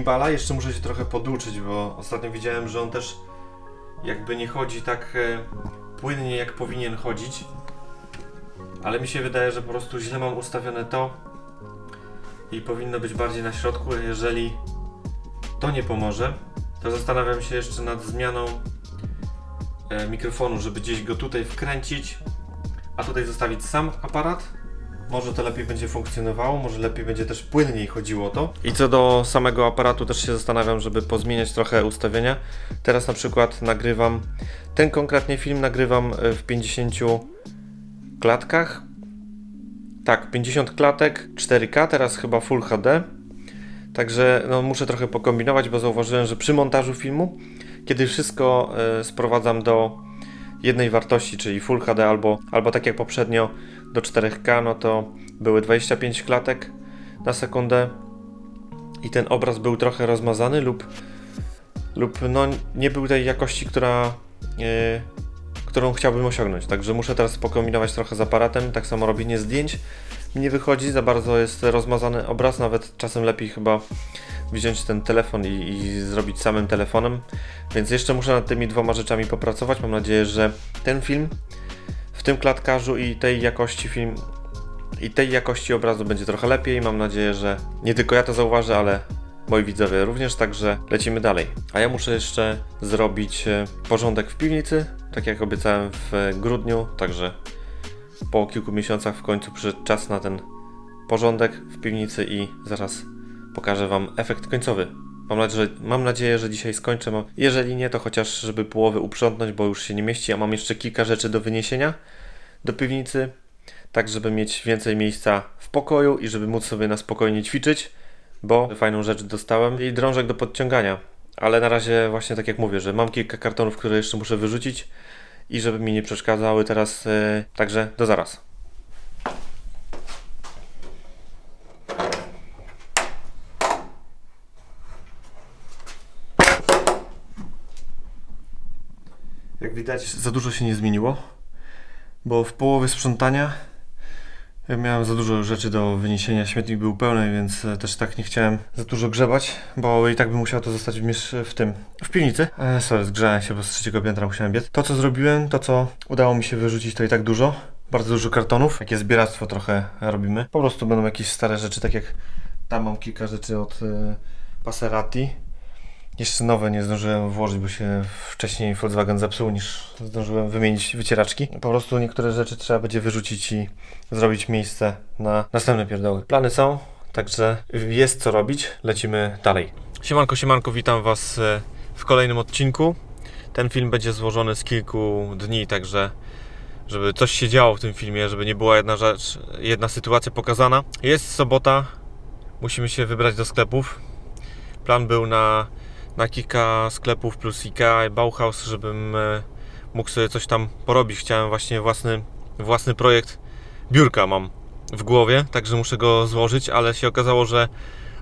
Gimbala, jeszcze muszę się trochę poduczyć, bo ostatnio widziałem, że on też jakby nie chodzi tak e, płynnie, jak powinien chodzić. Ale mi się wydaje, że po prostu źle mam ustawione to i powinno być bardziej na środku. Jeżeli to nie pomoże, to zastanawiam się jeszcze nad zmianą e, mikrofonu, żeby gdzieś go tutaj wkręcić, a tutaj zostawić sam aparat. Może to lepiej będzie funkcjonowało, może lepiej będzie też płynniej chodziło to. I co do samego aparatu też się zastanawiam, żeby pozmieniać trochę ustawienia. Teraz na przykład nagrywam ten konkretnie film nagrywam e, w 50 klatkach. Tak, 50 klatek, 4K, teraz chyba Full HD. Także no, muszę trochę pokombinować, bo zauważyłem, że przy montażu filmu, kiedy wszystko e, sprowadzam do jednej wartości, czyli Full HD albo, albo tak jak poprzednio do 4K, no to były 25 klatek na sekundę i ten obraz był trochę rozmazany lub, lub no, nie był tej jakości, która, e, którą chciałbym osiągnąć. Także muszę teraz pokombinować trochę z aparatem. Tak samo robienie zdjęć nie wychodzi, za bardzo jest rozmazany obraz, nawet czasem lepiej chyba wziąć ten telefon i, i zrobić samym telefonem. Więc jeszcze muszę nad tymi dwoma rzeczami popracować. Mam nadzieję, że ten film w tym klatkarzu i tej jakości film i tej jakości obrazu będzie trochę lepiej. Mam nadzieję, że nie tylko ja to zauważę, ale moi widzowie również, także lecimy dalej. A ja muszę jeszcze zrobić e, porządek w piwnicy, tak jak obiecałem w grudniu, także po kilku miesiącach w końcu przyszedł czas na ten porządek w piwnicy i zaraz pokażę Wam efekt końcowy. Mam nadzieję, że, mam nadzieję, że dzisiaj skończę. Jeżeli nie, to chociaż żeby połowy uprzątnąć, bo już się nie mieści, a mam jeszcze kilka rzeczy do wyniesienia do piwnicy, tak żeby mieć więcej miejsca w pokoju i żeby móc sobie na spokojnie ćwiczyć, bo fajną rzecz dostałem i drążek do podciągania. Ale na razie właśnie tak jak mówię, że mam kilka kartonów, które jeszcze muszę wyrzucić i żeby mi nie przeszkadzały teraz, e, także do zaraz. Widać, za dużo się nie zmieniło, bo w połowie sprzątania ja miałem za dużo rzeczy do wyniesienia. Śmietnik był pełny, więc e, też tak nie chciałem za dużo grzebać, bo i tak bym musiał to zostać w, w tym, w piwnicy. E, sorry, zgrzałem się, bo z trzeciego piętra musiałem biec. To, co zrobiłem, to, co udało mi się wyrzucić, to i tak dużo. Bardzo dużo kartonów. Takie zbieractwo trochę robimy. Po prostu będą jakieś stare rzeczy, tak jak tam mam kilka rzeczy od e, Passerati. Jeszcze nowe nie zdążyłem włożyć, bo się wcześniej Volkswagen zepsuł, niż zdążyłem wymienić wycieraczki. Po prostu niektóre rzeczy trzeba będzie wyrzucić i zrobić miejsce na następne pierdoły. Plany są, także jest co robić. Lecimy dalej. Siemanko, siemanko, witam Was e, w kolejnym odcinku. Ten film będzie złożony z kilku dni, także żeby coś się działo w tym filmie, żeby nie była jedna rzecz, jedna sytuacja pokazana. Jest sobota, musimy się wybrać do sklepów. Plan był na na kilka sklepów plus IKEA i Bauhaus, żebym e, mógł sobie coś tam porobić. Chciałem właśnie własny, własny projekt biurka mam w głowie, także muszę go złożyć, ale się okazało, że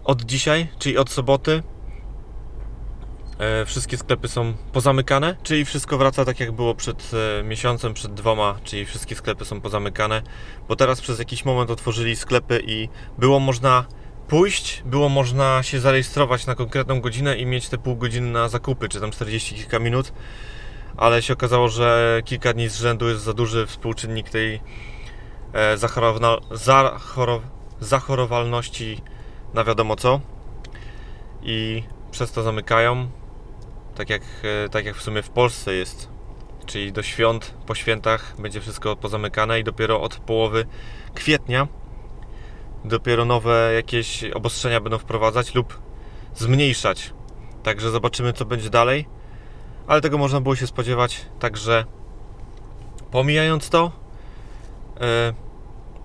od dzisiaj, czyli od soboty, e, wszystkie sklepy są pozamykane, czyli wszystko wraca tak jak było przed e, miesiącem, przed dwoma, czyli wszystkie sklepy są pozamykane, bo teraz przez jakiś moment otworzyli sklepy i było można pójść, było można się zarejestrować na konkretną godzinę i mieć te pół godziny na zakupy, czy tam 40 kilka minut, ale się okazało, że kilka dni z rzędu jest za duży współczynnik tej e, zachorow, zachorowalności na wiadomo co. I przez to zamykają, tak jak, e, tak jak w sumie w Polsce jest, czyli do świąt, po świętach będzie wszystko pozamykane i dopiero od połowy kwietnia dopiero nowe jakieś obostrzenia będą wprowadzać lub zmniejszać. Także zobaczymy, co będzie dalej. Ale tego można było się spodziewać. Także pomijając to, e,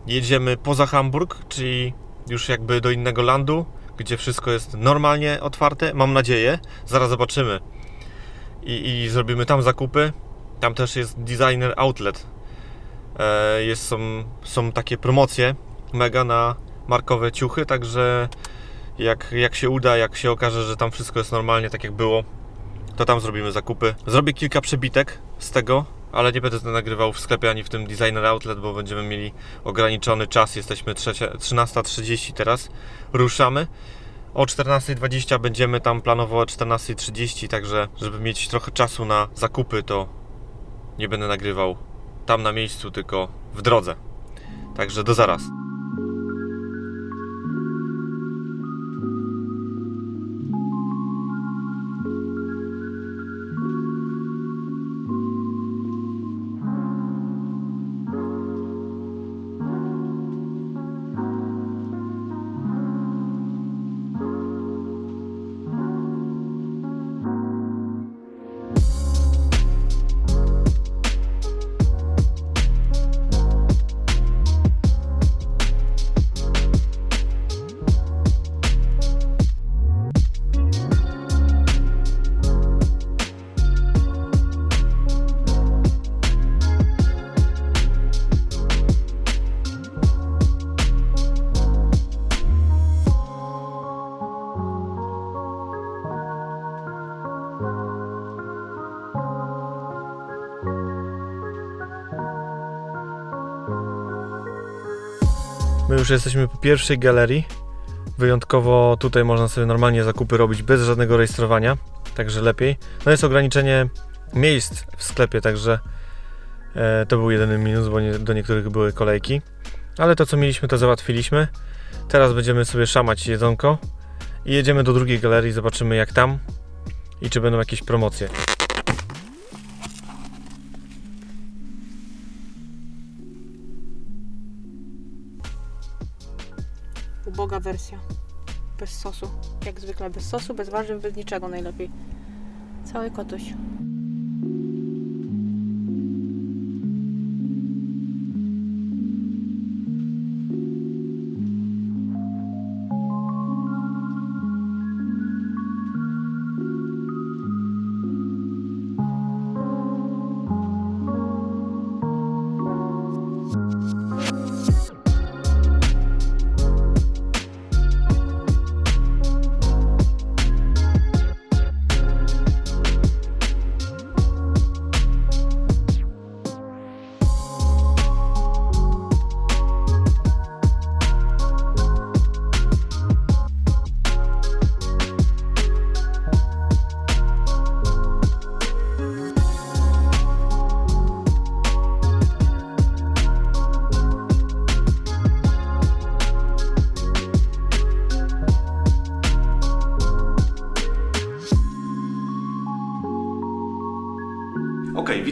jedziemy poza Hamburg, czyli już jakby do innego landu, gdzie wszystko jest normalnie otwarte. Mam nadzieję. Zaraz zobaczymy. I, i zrobimy tam zakupy. Tam też jest designer outlet. E, jest, są, są takie promocje mega na markowe ciuchy, także jak, jak się uda, jak się okaże, że tam wszystko jest normalnie tak jak było, to tam zrobimy zakupy. Zrobię kilka przebitek z tego, ale nie będę to nagrywał w sklepie ani w tym Designer Outlet, bo będziemy mieli ograniczony czas. Jesteśmy trzecia- 13.30 teraz, ruszamy, O 14.20 będziemy tam planowo o 14.30, także żeby mieć trochę czasu na zakupy, to nie będę nagrywał tam na miejscu, tylko w drodze. Także do zaraz. Już jesteśmy po pierwszej galerii. Wyjątkowo tutaj można sobie normalnie zakupy robić bez żadnego rejestrowania, także lepiej. No jest ograniczenie miejsc w sklepie, także e, to był jedyny minus, bo nie, do niektórych były kolejki. Ale to co mieliśmy to załatwiliśmy. Teraz będziemy sobie szamać jedzonko i jedziemy do drugiej galerii, zobaczymy jak tam i czy będą jakieś promocje. Uboga wersja. Bez sosu. Jak zwykle bez sosu, bez warzyw, bez niczego najlepiej. Cały kotuś.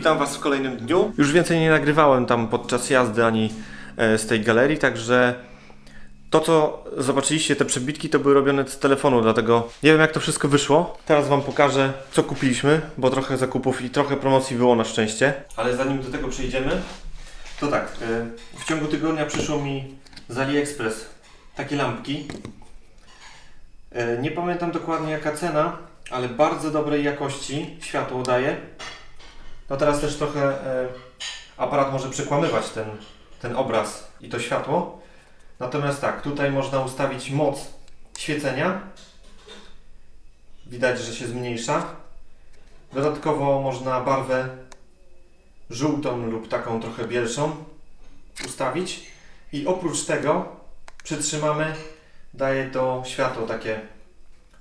Witam Was w kolejnym dniu. Już więcej nie nagrywałem tam podczas jazdy ani e, z tej galerii, także to co zobaczyliście, te przebitki, to były robione z telefonu, dlatego nie wiem jak to wszystko wyszło. Teraz Wam pokażę co kupiliśmy, bo trochę zakupów i trochę promocji było na szczęście. Ale zanim do tego przejdziemy, to tak, e, w ciągu tygodnia przyszło mi z AliExpress takie lampki. E, Nie pamiętam dokładnie jaka cena, ale bardzo dobrej jakości światło daje. No teraz też trochę e, aparat może przekłamywać ten, ten obraz i to światło. Natomiast tak, tutaj można ustawić moc świecenia. Widać, że się zmniejsza. Dodatkowo można barwę żółtą lub taką trochę bielszą ustawić. I oprócz tego przytrzymamy, daje to światło takie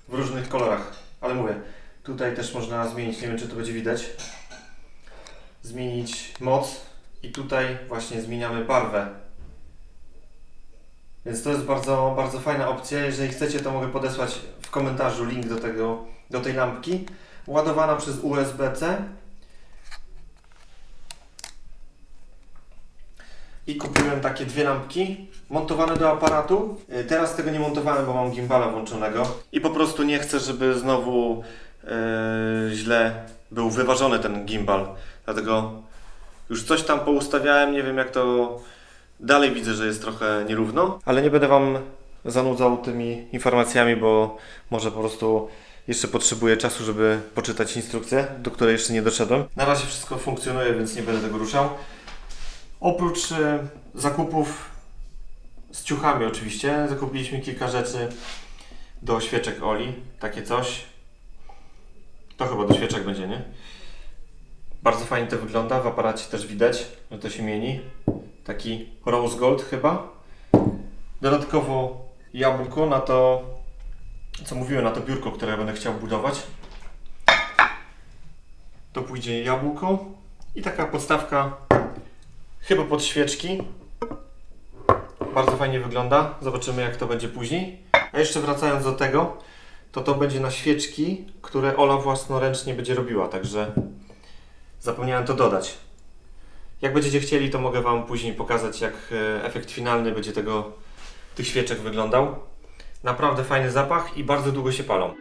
w różnych kolorach. Ale mówię, tutaj też można zmienić, nie wiem czy to będzie widać zmienić moc i tutaj właśnie zmieniamy barwę. Więc to jest bardzo, bardzo fajna opcja. Jeżeli chcecie, to mogę podesłać w komentarzu link do, tego, do tej lampki. Ładowana przez USB-C. I kupiłem takie dwie lampki montowane do aparatu. Y, Teraz tego nie montowałem, bo mam gimbala włączonego. I po prostu nie chcę, żeby znowu źle był wyważony ten gimbal. Dlatego już coś tam poustawiałem, nie wiem jak to dalej widzę, że jest trochę nierówno, ale nie będę Wam zanudzał tymi informacjami, bo może po prostu jeszcze potrzebuję czasu, żeby poczytać instrukcję, do której jeszcze nie doszedłem. Na razie wszystko funkcjonuje, więc nie będę tego ruszał. Oprócz e, zakupów z ciuchami oczywiście, zakupiliśmy kilka rzeczy do świeczek Oli, takie coś. To chyba do świeczek będzie, nie? Bardzo fajnie to wygląda, w aparacie też widać, że to się mieni. Taki rose gold chyba. Dodatkowo jabłko na to co mówiłem, na to biurko, które będę chciał budować. To pójdzie jabłko i taka podstawka chyba pod świeczki. Bardzo fajnie wygląda. Zobaczymy jak to będzie później. A jeszcze wracając do tego, to to będzie na świeczki, które Ola własnoręcznie będzie robiła, także zapomniałem to dodać. Jak będziecie chcieli, to mogę Wam później pokazać, jak e, efekt finalny będzie tego, tych świeczek wyglądał. Naprawdę fajny zapach i bardzo długo się palą.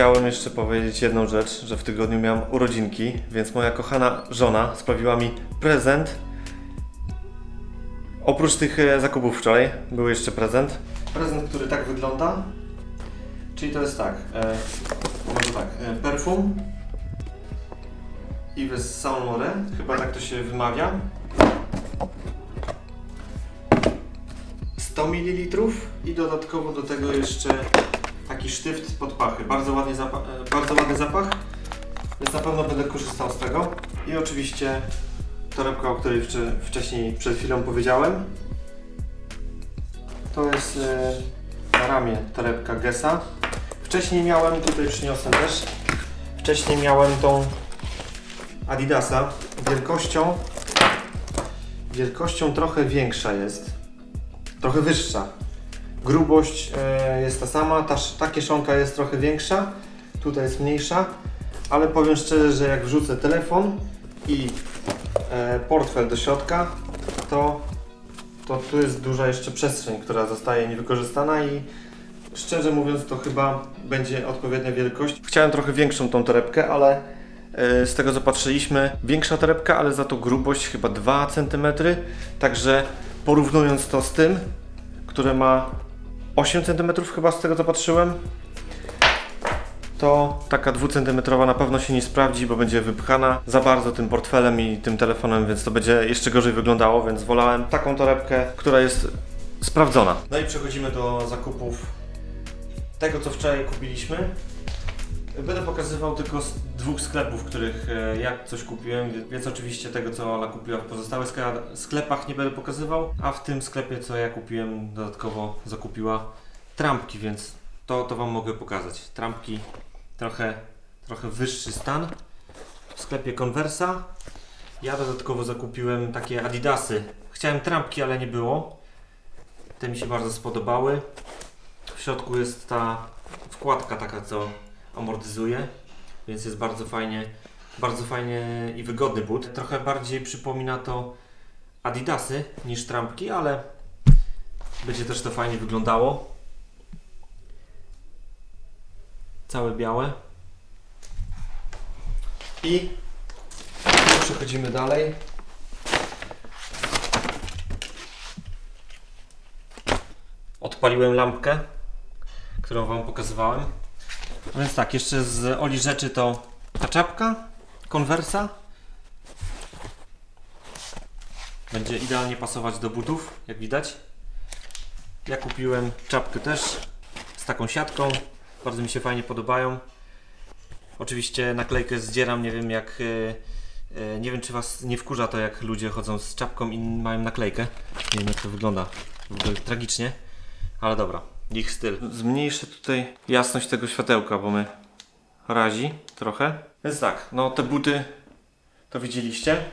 Chciałem jeszcze powiedzieć jedną rzecz, że w tygodniu miałam urodzinki, więc moja kochana żona sprawiła mi prezent. Oprócz tych e, zakupów wczoraj był jeszcze prezent. Prezent, który tak wygląda. Czyli to jest tak, e, tak, e, perfum Yves Saint chyba tak to się wymawia. 100 ml i dodatkowo do tego jeszcze taki sztyft pod pachy. Bardzo, ładnie zapa- e, bardzo ładny zapach, więc na pewno będę korzystał z tego. I oczywiście torebka, o której wcze- wcześniej przed chwilą powiedziałem. To jest e, na ramię torebka Gessa. Wcześniej miałem, tutaj przyniosłem też, wcześniej miałem tą Adidasa wielkością wielkością trochę większa jest, trochę wyższa. Grubość e, jest ta sama, ta, ta kieszonka jest trochę większa, tutaj jest mniejsza, ale powiem szczerze, że jak wrzucę telefon i e, portfel do środka, to, to tu jest duża jeszcze przestrzeń, która zostaje niewykorzystana i szczerze mówiąc to chyba będzie odpowiednia wielkość. Chciałem trochę większą tą torebkę, ale e, z tego co patrzyliśmy, większa torebka, ale za to grubość chyba 2 cm, także porównując to z tym, które ma 8 cm chyba z tego co patrzyłem, to taka 2 cm na pewno się nie sprawdzi, bo będzie wypchana za bardzo tym portfelem i tym telefonem, więc to będzie jeszcze gorzej wyglądało, więc wolałem taką torebkę, która jest sprawdzona. No i przechodzimy do zakupów tego, co wczoraj kupiliśmy. Będę pokazywał tylko z dwóch sklepów, w których e, ja coś kupiłem, więc oczywiście tego, co Ola kupiła w pozostałych skle- sklepach nie będę pokazywał, a w tym sklepie, co ja kupiłem, dodatkowo zakupiła trampki, więc to, to Wam mogę pokazać. Trampki trochę, trochę wyższy stan. W sklepie Conversa. Ja dodatkowo zakupiłem takie Adidasy. Chciałem trampki, ale nie było. Te mi się bardzo spodobały. W środku jest ta wkładka taka, co amortyzuje, więc jest bardzo fajnie, bardzo fajnie i wygodny but. Trochę bardziej przypomina to Adidasy niż trampki, ale będzie też to fajnie wyglądało. Całe białe. I przechodzimy dalej. Odpaliłem lampkę, którą Wam pokazywałem. A Więc tak, jeszcze z Oli rzeczy to ta czapka, konwersa. Będzie idealnie pasować do butów, jak widać. Ja kupiłem czapkę też z taką siatką. Bardzo mi się fajnie podobają. Oczywiście naklejkę zdzieram, nie wiem jak. e, e, Nie wiem, czy Was nie wkurza to, jak ludzie chodzą z czapką i mają naklejkę. Nie wiem, jak to wygląda. Wygląda tragicznie, ale dobra, ich styl. Zmniejszę tutaj jasność tego światełka, bo my razi trochę. Więc tak, no te buty to widzieliście.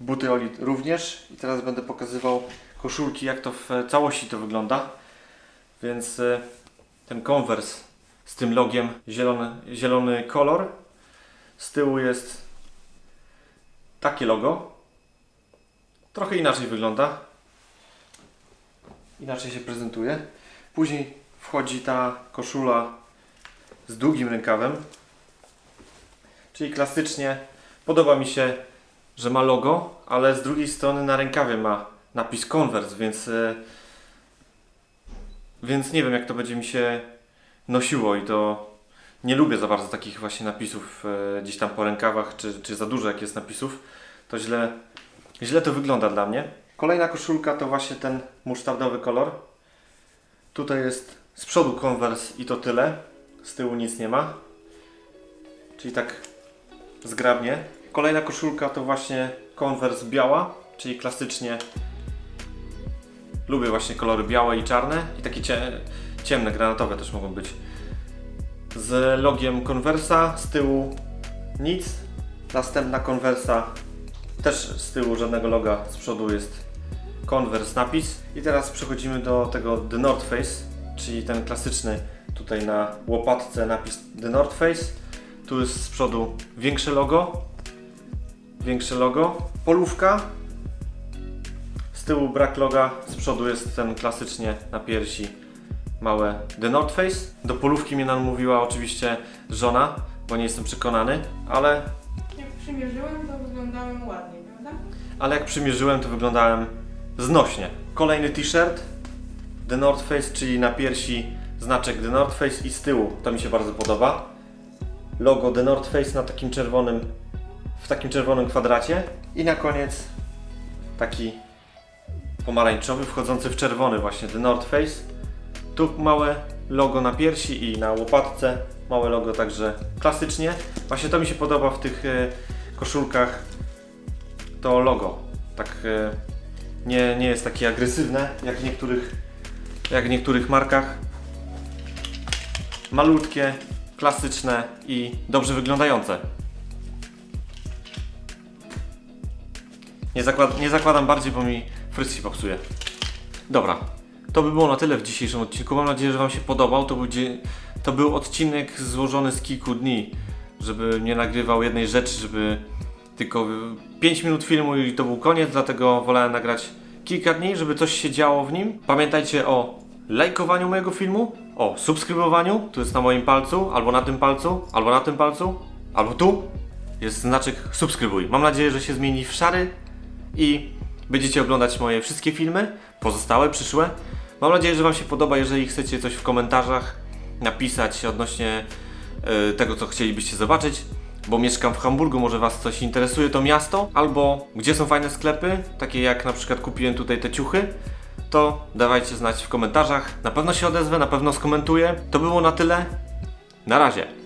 Buty Oli również. I teraz będę pokazywał koszulki, jak to w całości to wygląda. Więc e, ten Converse z tym logiem zielony, zielony kolor. Z tyłu jest takie logo. Trochę inaczej wygląda. Inaczej się prezentuje. Później wchodzi ta koszula z długim rękawem. czyli klasycznie podoba mi się, że ma logo, ale z drugiej strony na rękawie ma napis Converse, więc e, więc nie wiem jak to będzie mi się nosiło i to nie lubię za bardzo takich właśnie napisów e, gdzieś tam po rękawach, czy, czy za dużo jak jest napisów, to źle, źle to wygląda dla mnie. Kolejna koszulka to właśnie ten musztardowy kolor. Tutaj jest z przodu Converse i to tyle. Z tyłu nic nie ma. Czyli tak zgrabnie. Kolejna koszulka to właśnie Converse biała, czyli klasycznie lubię właśnie kolory białe i czarne i takie cie, ciemne, granatowe też mogą być. Z logiem Conversa, z tyłu nic. Następna Conversa też z tyłu żadnego loga, z przodu jest Converse napis. I teraz przechodzimy do tego The North Face, czyli ten klasyczny tutaj na łopatce napis The North Face. Tu jest z przodu większe logo. Większe logo. Polówka. Z tyłu brak loga, z przodu jest ten klasycznie na piersi małe The North Face. Do polówki mnie namówiła oczywiście żona, bo nie jestem przekonany, ale Jak przymierzyłem, to wyglądałem ładnie, prawda? ale jak przymierzyłem, to wyglądałem znośnie. Kolejny t-shirt The North Face, czyli na piersi znaczek The North Face i z tyłu, to mi się bardzo podoba. Logo The North Face na takim czerwonym, w takim czerwonym kwadracie. I na koniec taki pomarańczowy, wchodzący w czerwony właśnie The North Face. Tu małe logo na piersi i na łopatce. Małe logo także klasycznie. Właśnie to mi się podoba w tych e, koszulkach to logo. Tak e, nie, nie jest takie agresywne jak w niektórych, jak w niektórych markach. Malutkie, klasyczne i dobrze wyglądające. Nie, zakład, nie zakładam bardziej, bo mi fryz popsuje. Dobra, to by było na tyle w dzisiejszym odcinku. Mam nadzieję, że Wam się podobał. To był, to był odcinek złożony z kilku dni, żeby nie nagrywał jednej rzeczy, żeby tylko 5 minut filmu i to był koniec, dlatego wolałem nagrać kilka dni, żeby coś się działo w nim. Pamiętajcie o lajkowaniu mojego filmu, o subskrybowaniu, tu jest na moim palcu, albo na tym palcu, albo na tym palcu, albo tu jest znaczek subskrybuj. Mam nadzieję, że się zmieni w szary i będziecie oglądać moje wszystkie filmy, pozostałe, przyszłe. Mam nadzieję, że Wam się podoba. Jeżeli chcecie coś w komentarzach napisać odnośnie e, tego, co chcielibyście zobaczyć, bo mieszkam w Hamburgu, może Was coś interesuje to miasto, albo gdzie są fajne sklepy, takie jak na przykład kupiłem tutaj te ciuchy, to dawajcie znać w komentarzach. Na pewno się odezwę, na pewno skomentuję. To było na tyle. Na razie.